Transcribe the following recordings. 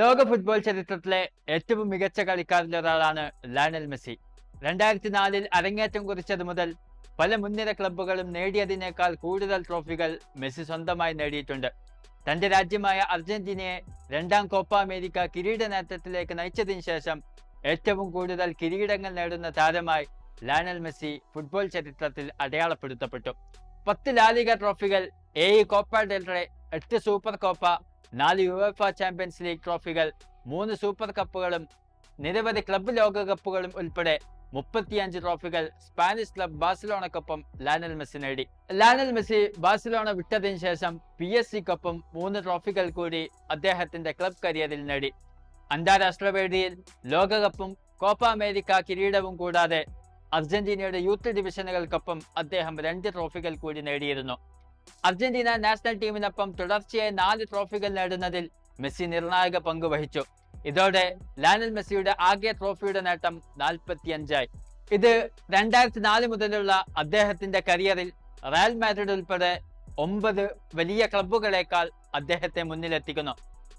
ലോക ഫുട്ബോൾ ചരിത്രത്തിലെ ഏറ്റവും മികച്ച കളിക്കാരിൽ ഒരാളാണ് ലയണൽ മെസ്സി. രണ്ടായിരത്തി നാലിൽ അരങ്ങേറ്റം കുറിച്ചത് മുതൽ പല മുൻനിര ക്ലബ്ബുകളും നേടിയതിനേക്കാൾ കൂടുതൽ ട്രോഫികൾ മെസ്സി സ്വന്തമായി നേടിയിട്ടുണ്ട്. തന്റെ രാജ്യമായ അർജന്റീനയെ രണ്ടാം കോപ്പ അമേരിക്ക കിരീട നേട്ടത്തിലേക്ക് നയിച്ചതിനു ശേഷം ഏറ്റവും കൂടുതൽ കിരീടങ്ങൾ നേടുന്ന താരമായി ലയണൽ മെസ്സി ഫുട്ബോൾ ചരിത്രത്തിൽ അടയാളപ്പെടുത്തപ്പെട്ടു. പത്ത് ലാലിക ട്രോഫികൾ ഏഴ് കോപ്പ ഡെൽറെ എട്ട് സൂപ്പർ കോപ്പ നാല് യുഎഫ ചാമ്പ്യൻസ് ലീഗ് ട്രോഫികൾ മൂന്ന് സൂപ്പർ കപ്പുകളും നിരവധി ക്ലബ്ബ് ലോകകപ്പുകളും ഉൾപ്പെടെ മുപ്പത്തിയഞ്ച് ട്രോഫികൾ സ്പാനിഷ് ക്ലബ് ബാഴ്സലോണക്കൊപ്പം ലാനൽ മെസ്സി നേടി. ലാനൽ മെസ്സി ബാഴ്സലോണ വിട്ടതിന് ശേഷം പി എസ് സിക്കൊപ്പം മൂന്ന് ട്രോഫികൾ കൂടി അദ്ദേഹത്തിന്റെ ക്ലബ് കരിയറിൽ നേടി. അന്താരാഷ്ട്ര വേദിയിൽ ലോകകപ്പും കോപ്പ അമേരിക്ക കിരീടവും കൂടാതെ അർജന്റീനയുടെ യൂത്ത് ഡിവിഷനുകൾക്കൊപ്പം അദ്ദേഹം രണ്ട് ട്രോഫികൾ കൂടി നേടിയിരുന്നു. അർജന്റീന നാഷണൽ ടീമിനൊപ്പം തുടർച്ചയായി നാല് ട്രോഫികൾ നേടുന്നതിൽ മെസ്സി നിർണായക പങ്ക് വഹിച്ചു. ഇതോടെ ലാനൽ മെസ്സിയുടെ ആകെ ട്രോഫിയുടെ നേട്ടം നാൽപ്പത്തിയഞ്ചായി. ഇത് രണ്ടായിരത്തി നാല് മുതലുള്ള അദ്ദേഹത്തിന്റെ കരിയറിൽ റയൽ മാഡ്രിഡ് ഉൾപ്പെടെ ഒമ്പത് വലിയ ക്ലബ്ബുകളേക്കാൾ അദ്ദേഹത്തെ മുന്നിലെത്തിക്കുന്നു.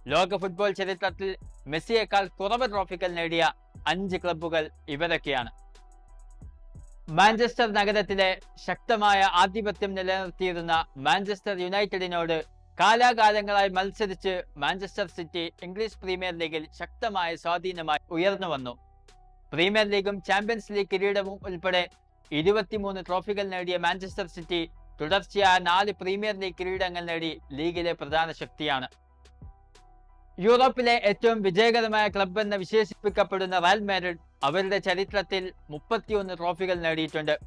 ലോക ഫുട്ബോൾ ചരിത്രത്തിൽ മെസ്സിയേക്കാൾ കുറവ് ട്രോഫികൾ നേടിയ അഞ്ച് ക്ലബ്ബുകൾ ഇവരൊക്കെയാണ്. മാഞ്ചസ്റ്റർ നഗരത്തിലെ ശക്തമായ ആധിപത്യം നിലനിർത്തിയിരുന്ന മാഞ്ചസ്റ്റർ യുണൈറ്റഡിനോട് കാലാകാലങ്ങളായി മത്സരിച്ച് മാഞ്ചസ്റ്റർ സിറ്റി ഇംഗ്ലീഷ് പ്രീമിയർ ലീഗിൽ ശക്തമായ സ്വാധീനമായി ഉയർന്നു വന്നു. പ്രീമിയർ ലീഗും ചാമ്പ്യൻസ് ലീഗ് കിരീടവും ഉൾപ്പെടെ ഇരുപത്തിമൂന്ന് ട്രോഫികൾ നേടിയ മാഞ്ചസ്റ്റർ സിറ്റി തുടർച്ചയായ നാല് പ്രീമിയർ ലീഗ് കിരീടങ്ങൾ നേടി ലീഗിലെ പ്രധാന ശക്തിയാണ്. യൂറോപ്പിലെ ഏറ്റവും വിജയകരമായ ക്ലബ് എന്ന് വിശേഷിപ്പിക്കപ്പെടുന്ന റയൽ മാഡ്രിഡ് അവരുടെ ചരിത്രത്തിൽ മുപ്പത്തിയൊന്ന് ട്രോഫികൾ നേടിയിട്ടുണ്ട്.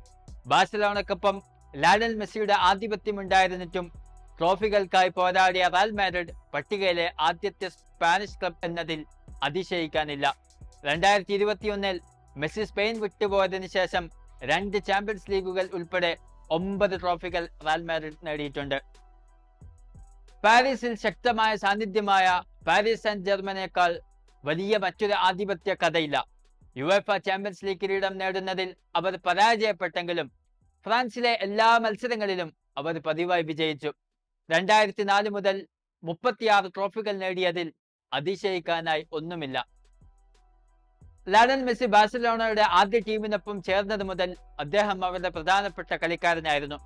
ബാഴ്സലോണക്കൊപ്പം ലാലൽ മെസ്സിയുടെ ആധിപത്യം ഉണ്ടായിരുന്നിട്ടും ട്രോഫികൾക്കായി പോരാടിയ റയൽ മാഡ്രിഡ് പട്ടികയിലെ ആദ്യത്തെ സ്പാനിഷ് ക്ലബ് എന്നതിൽ അതിശയിക്കാനില്ല. രണ്ടായിരത്തി ഇരുപത്തിയൊന്നിൽ മെസ്സി സ്പെയിൻ വിട്ടുപോയതിനു ശേഷം രണ്ട് ചാമ്പ്യൻസ് ലീഗുകൾ ഉൾപ്പെടെ ഒമ്പത് ട്രോഫികൾ റയൽ മാഡ്രിഡ് നേടിയിട്ടുണ്ട്. പാരീസിൽ ശക്തമായ സാന്നിധ്യമായ പാരീസ് ആൻഡ് ജർമ്മനേക്കാൾ വലിയ മറ്റൊരു ആധിപത്യ കഥയില്ല. യുഎഫ ചാമ്പ്യൻസ് ലീഗ് കിരീടം നേടുന്നതിൽ അവർ പരാജയപ്പെട്ടെങ്കിലും ഫ്രാൻസിലെ എല്ലാ മത്സരങ്ങളിലും അവർ പതിവായി വിജയിച്ചു. രണ്ടായിരത്തി നാല് മുതൽ മുപ്പത്തിയാറ് ട്രോഫികൾ നേടിയതിൽ അതിശയിക്കാനായി ഒന്നുമില്ല. ലയണൽ മെസ്സി ബാഴ്സലോണയുടെ ആദ്യ ടീമിനൊപ്പം ചേർന്നത് മുതൽ അദ്ദേഹം അവരുടെ പ്രധാനപ്പെട്ട കളിക്കാരനായിരുന്നു.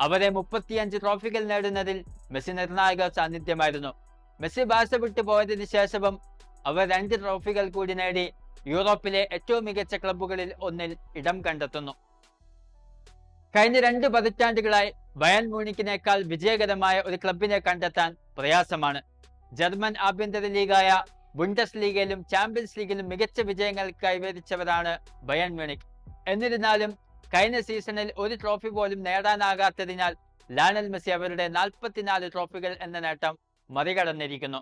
അവരെ മുപ്പത്തിയഞ്ച് ട്രോഫികൾ നേടുന്നതിൽ മെസ്സി നിർണായക സാന്നിധ്യമായിരുന്നു. മെസ്സി ബാഴ്സ വിട്ടു പോയതിനു ശേഷവും അവർ രണ്ട് ട്രോഫികൾ കൂടി നേടി യൂറോപ്പിലെ ഏറ്റവും മികച്ച ക്ലബ്ബുകളിൽ ഒന്നിൽ ഇടം കണ്ടെത്തുന്നു. കഴിഞ്ഞ രണ്ട് പതിറ്റാണ്ടുകളായി ബയൻ മൂണിക്കിനേക്കാൾ വിജയകരമായ ഒരു ക്ലബിനെ കണ്ടെത്താൻ പ്രയാസമാണ്. ജർമ്മൻ ആഭ്യന്തര ലീഗായ ബുണ്ടസ് ലീഗയിലും ചാമ്പ്യൻസ് ലീഗിലും മികച്ച വിജയങ്ങൾ കൈവരിച്ചവരാണ് ബയൻ മ്യൂണിക് എന്നിരുന്നാലും കഴിഞ്ഞ സീസണിൽ ഒരു ട്രോഫി പോലും നേടാനാകാത്തതിനാൽ ലാനൽ മെസ്സി അവരുടെ നാൽപ്പത്തിനാല് ട്രോഫികൾ എന്ന നേട്ടം മറികടന്നിരിക്കുന്നു.